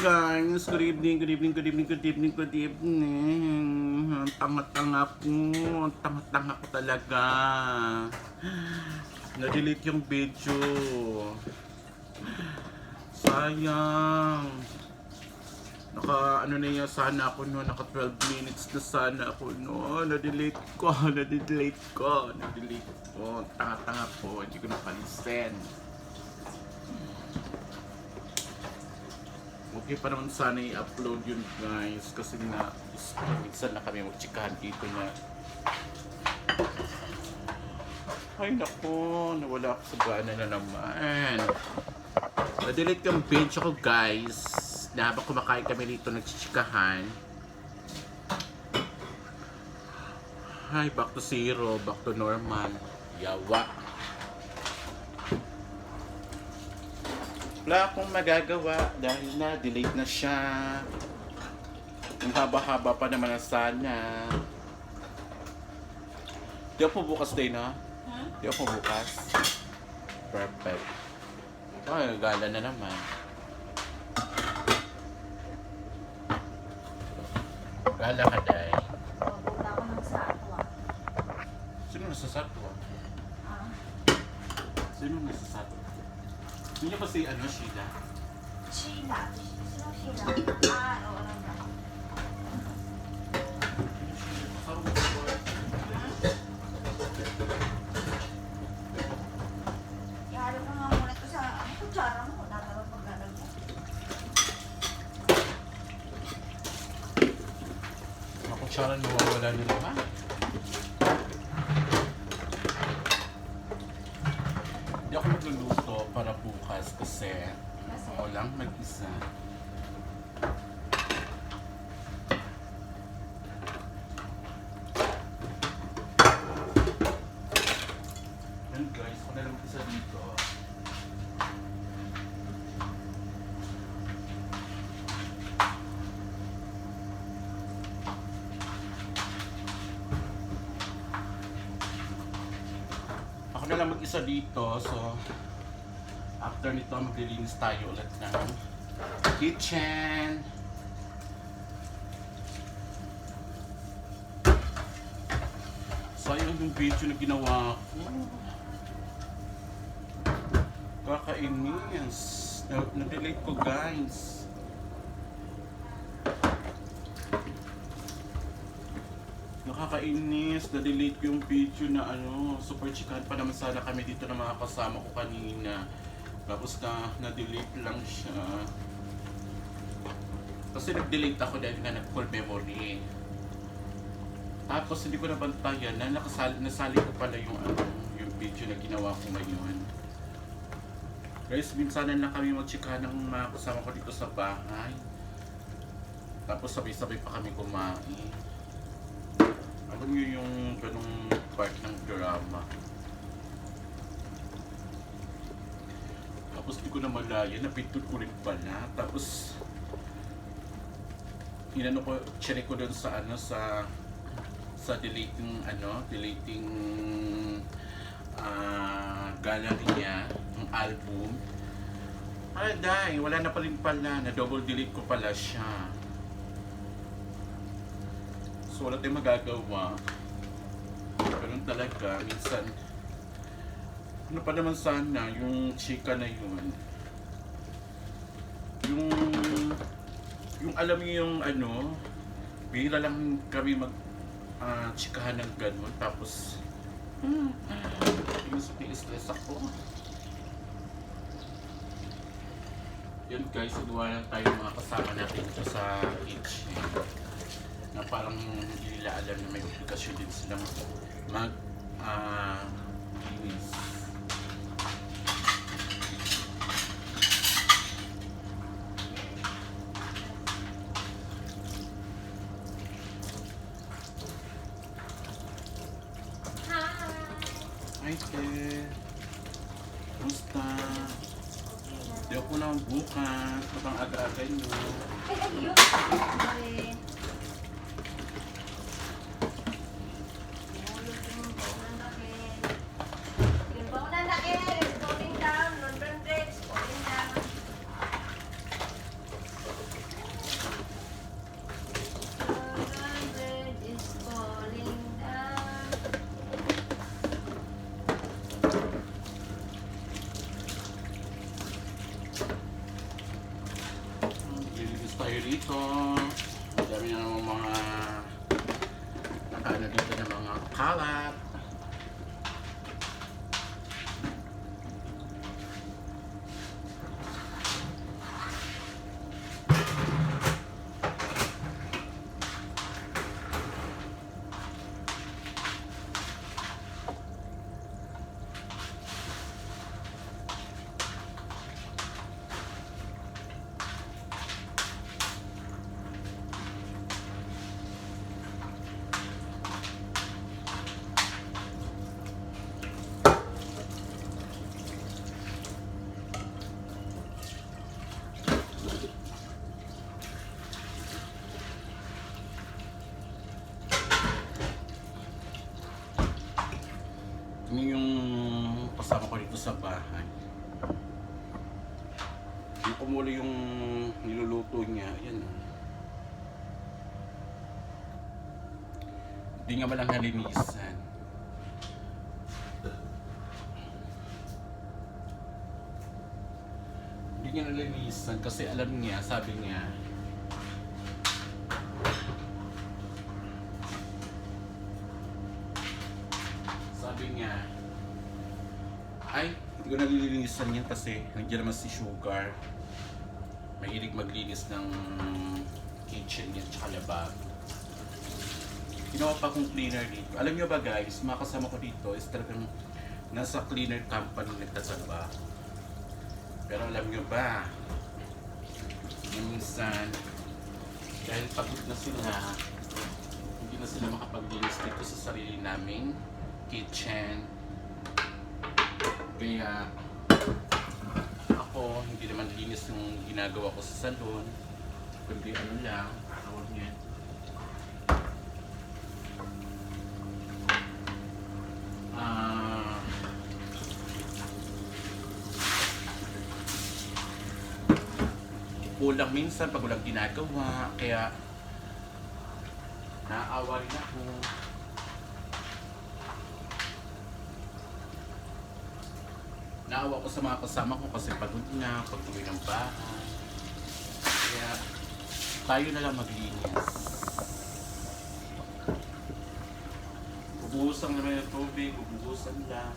guys, good evening, good evening, good evening, good evening, good evening. Ang Tanga-tanga po, ang tanga-tanga ko talaga. Na-delete yung video. Sayang. Naka ano na yan sana ako no, naka 12 minutes na sana ako no. Na-delete ko, na-delete ko, na-delete ko. Tanga-tanga ko, hindi ko napalisin. Okay pa naman sana i-upload yun guys kasi is- minsan na kami magtsikahan dito na ay nako nawala ako sa gana na naman na-delete yung page ako guys na habang kumakain kami dito nagtsitsikahan Hi, back to zero, back to normal. Yawa. Wala akong magagawa dahil na-delete na siya. Ang haba-haba pa naman ang sana. Di ako bukas din, ha? Di ako bukas. Perfect. Ay, gala na naman. Gala ka, day. Sino nasa satwa? Ah, Sino nasa satwa? Hindi ba si ano, Sheila? Sheila. Sino Sheila? Ah, oo mo ba? Ihalo ko nga muna ito sa ang kutsara mo. Natarap pagkalag mo. Mga kutsara nawawala na naman. Hindi ako magluluto para bukas kasi Kasi, ako lang mag-isa. Yan guys, ako na lang mag-isa dito. Ako na lang mag-isa dito, so after nito maglilinis tayo ulit ng kitchen. Sayang yung video na ginawa ko. Kakainis. Na- Na-delete ko guys. Nakakainis, na-delete yung video na ano, super chikahan pa naman sana kami dito ng mga kasama ko kanina. Tapos na, na-delete lang siya. Kasi nag-delete ako dahil nga nag-full memory. Tapos hindi ko nabantayan na nakasali, nasali ko pala yung ano, yung video na ginawa ko ngayon. Guys, minsan na lang kami magchikahan ng mga kasama ko dito sa bahay. Tapos sabay-sabay pa kami kumain. Alam niyo yung ganong part ng drama. Tapos di ko na malaya, napindot ko rin pala. Tapos, inano ko, check ko doon sa ano, sa sa deleting ano, deleting ah gallery niya, yung album. Ay, dahil wala na pa rin pala, na double delete ko pala siya. So wala tayong magagawa. Ganun talaga, minsan ano pa naman sana yung chika na yun. Yung yung alam niyo yung ano, bihira lang kami mag ah, chikahan ng ganun tapos hmm, yung stress ako. Yun guys, nagawa lang tayo mga kasama natin dito sa kitchen na parang hindi nila alam na may obligasyon din silang mag ah linis. Hi, Te. Kumusta? Di ako na bukas. Kapang aga-aga nyo. Ay, ay, yun. Sorry. Nahulog yung baunan natin. Yung baunan natin is falling down. Non-branded is falling down. tayo rito. Ang dami na naman mga ano dito na mga kalat. Ini yung kasama ko dito sa bahay. Yung kumulo yung niluluto niya. Yan. Hindi nga malang nalinisan. Hindi niya nalinisan kasi alam niya, sabi niya, sabi niya, ay, hindi ko nalilinisan yan kasi nandiyan naman si Sugar. Mahilig maglinis ng kitchen niya at lababo. Ginawa pa akong cleaner dito. Alam niyo ba guys, mga kasama ko dito is talagang nasa cleaner company nagtatrabaho. Pero alam niyo ba, minsan, dahil pagod na sila, hindi na sila makapaglinis dito sa sarili naming kitchen. Kaya ako, hindi naman linis yung ginagawa ko sa salon. Kundi ano lang, tawag niya. Ah, kulang minsan pag walang ginagawa, kaya naawa rin ako. Naawa ko sa mga kasama ko kasi pagod na, pag uwi ng bahay. Kaya tayo na lang maglinis. Bubuhusan naman yung tubig, bubuhusan lang.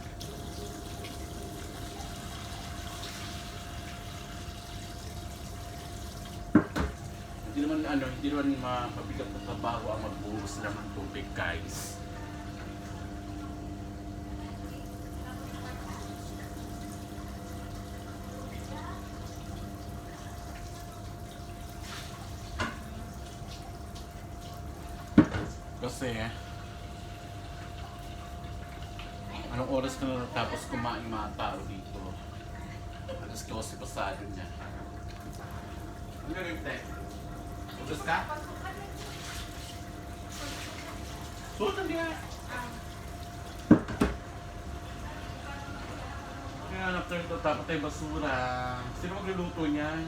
Hindi naman ano, hindi naman ma- mabigat na trabaho ang magbuhos ng tubig, guys. Kasi, anong oras na natapos kumain mga tao dito? Alas 12 pasado niya. Ano rin, te? Utos ka? Suotan niya. Kaya after ito, tapos tayo basura. Sino magluluto niyan?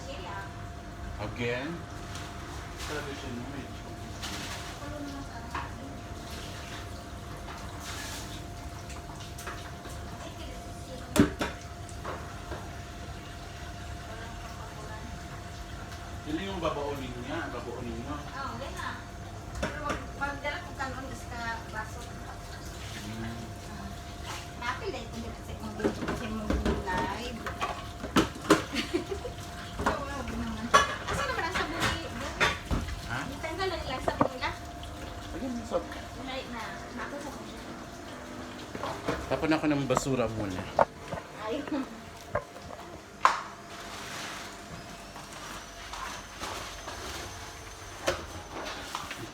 Sila. Again? Television mo. Kulong mo sa akin. Ay, sino? Walang kapaguran. Yun yung babaunin niya, babaunin mo. Oo, yan na. Pero pagdala ko kanon gas ka baso. Hmm. Napil dahil kung kasi kung dito kasi mo live. Tawag naman. Ang sabon ni Ha? Itanggal na nila ang sabon nila. Ayun, sab. Wala na. Sa Tapon ako ng basura muna. Ayun.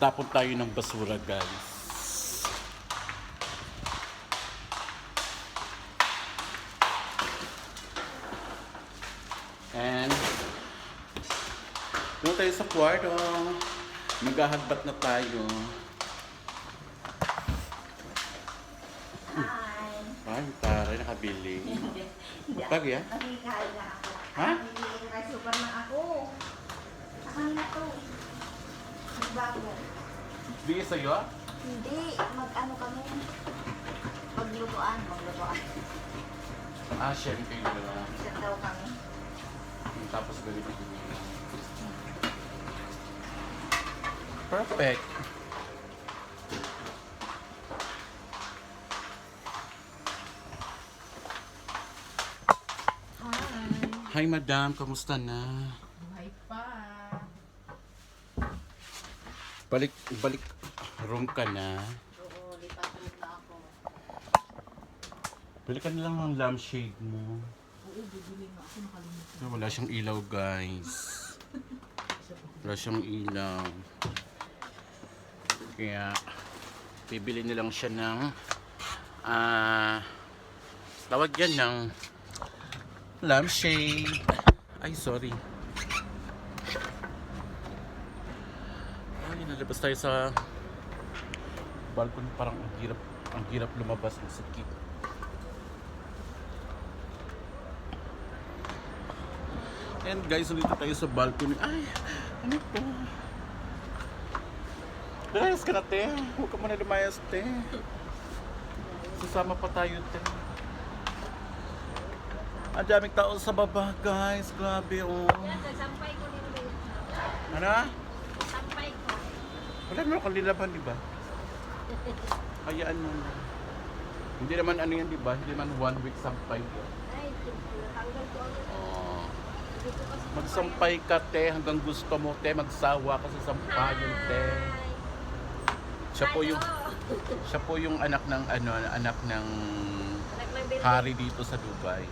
Tapon tayo ng basura, guys. And, doon tayo sa kwarto. Maghahagbat na tayo. Hi. Ay, taray, nakabili. Pag yan? Nakikain na ako. Ha? Nakikain na super na ako. Sa kanila to. Bago. Bigay sa'yo? ah? Hindi. Mag-ano kami. Maglutuan. Maglutuan. Ah, sharing kayo dalawa. Isa daw kami. Tapos gawin ko. Perfect. Hi. Hi, madam. Kamusta na? Buhay pa. Balik, balik room ka na. Oo, lipat na ako. Bili ka na lang ng lampshade mo. Oo, bibili nga ako nakalimutan. So, wala siyang ilaw, guys. Wala siyang ilaw. Kaya, bibili na lang siya ng ah tawag yan ng lampshade. Ay, sorry. Ay, nalabas tayo sa balcony. Parang ang hirap, ang hirap lumabas. Ang sakit. And guys, dito tayo sa balcony. Ay, ano to? Lumayas ka na, te. Huwag ka muna lumayas, te. Sasama pa tayo, te. Ang daming tao sa baba, guys. Grabe, oh. Ulit. Ano? Wala naman akong lilaban, di ba? Hayaan mo na. Hindi naman ano yan, di ba? Hindi naman one week sampay. Ay, natanggal ko agad. Oh. Magsampay ka, te, hanggang gusto mo, te. Magsawa ka sa sampayan, te. Siya po yung siya po yung anak ng ano, anak ng hari dito sa Dubai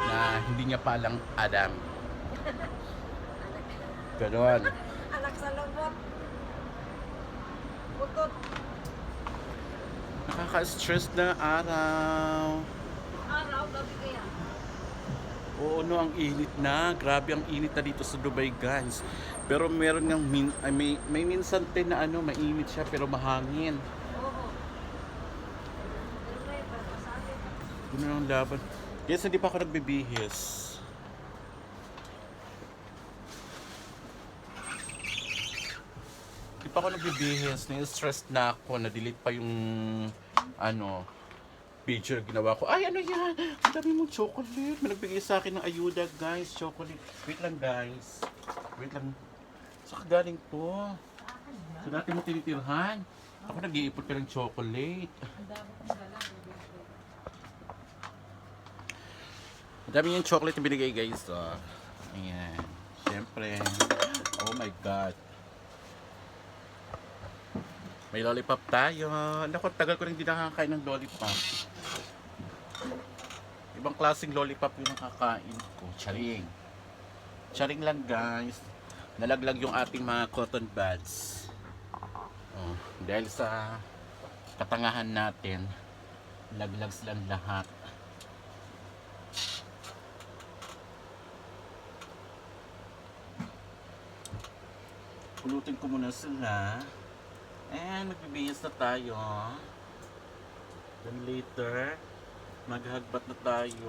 na hindi niya palang Adam. Ganon. Anak sa lubot. Putot. Nakaka-stress na araw. Araw, gabi kaya. Oo, no, ang init na. Grabe ang init na dito sa Dubai, guys. Pero meron ng min ay, may, may minsan din na ano, mainit siya pero mahangin. Oo. Yun ang laban. Yes, hindi pa ako nagbibihis. Pa ako nagbibihis. Na-stress na ako. Na-delete pa yung ano, picture ginawa ko. Ay, ano yan? Ang dami mong chocolate. May nagbigay sa akin ng ayuda, guys. Chocolate. Wait lang, guys. Wait lang. Saan galing to? Sa dati mo tinitirhan. Ako nag-iipot ka ng chocolate. Ang dami yung chocolate na binigay guys. Oh. Ayan. Siyempre. Oh my God. May lollipop tayo. Naku, tagal ko rin hindi nakakain ng lollipop. Ibang klaseng lollipop yung nakakain ko. Charing. Charing lang guys. Nalaglag yung ating mga cotton buds. Oh, dahil sa katangahan natin, laglag silang lahat. Pulutin ko muna sila. And magbibihis na tayo. Then later, maghagbat na tayo.